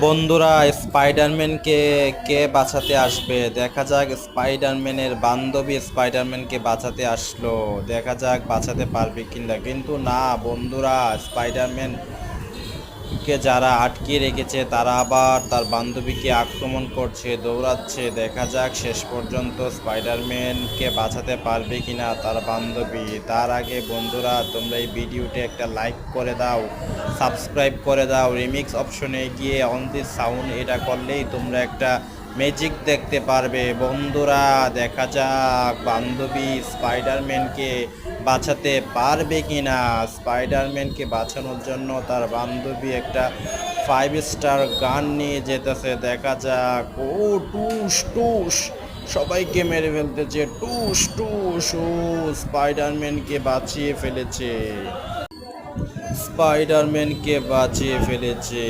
বন্ধুরা স্পাইডারম্যানকে কে বাঁচাতে আসবে? দেখা যাক, স্পাইডারম্যানের বান্ধবী স্পাইডারম্যানকে বাঁচাতে আসলো। দেখা যাক, বাঁচাতে পারবে কিনা। কিন্তু না, বন্ধুরা, স্পাইডারম্যান কে যারা আটকে রেখেছে, তারা আবার তার বান্ধবীকে আক্রমণ করছে, দৌড়াচ্ছে। দেখা যাক শেষ পর্যন্ত স্পাইডারম্যানকে বাঁচাতে পারবে কিনা তার বান্ধবী। তার আগে বন্ধুরা, তোমরা এই ভিডিওটি একটা লাইক করে দাও, সাবস্ক্রাইব করে দাও। রিমিক্স অপশনে গিয়ে অন দি সাউন্ড এটা করলেই তোমরা একটা ম্যাজিক দেখতে পারবে। বন্ধুরা, দেখা যাক বান্ধবী স্পাইডারম্যানকে বাঁচাতে পারবে কিনা। স্পাইডারম্যানকে বাঁচানোর জন্য তার বান্ধবী একটা ফাইভ স্টার গান নিয়ে যেতেছে। দেখা যাক। ও, টুস টুস। সবাইকে মেরে ফেলতেছে। টুস টুস। ও, স্পাইডারম্যানকে বাঁচিয়ে ফেলেছে। স্পাইডারম্যানকে বাঁচিয়ে ফেলেছে।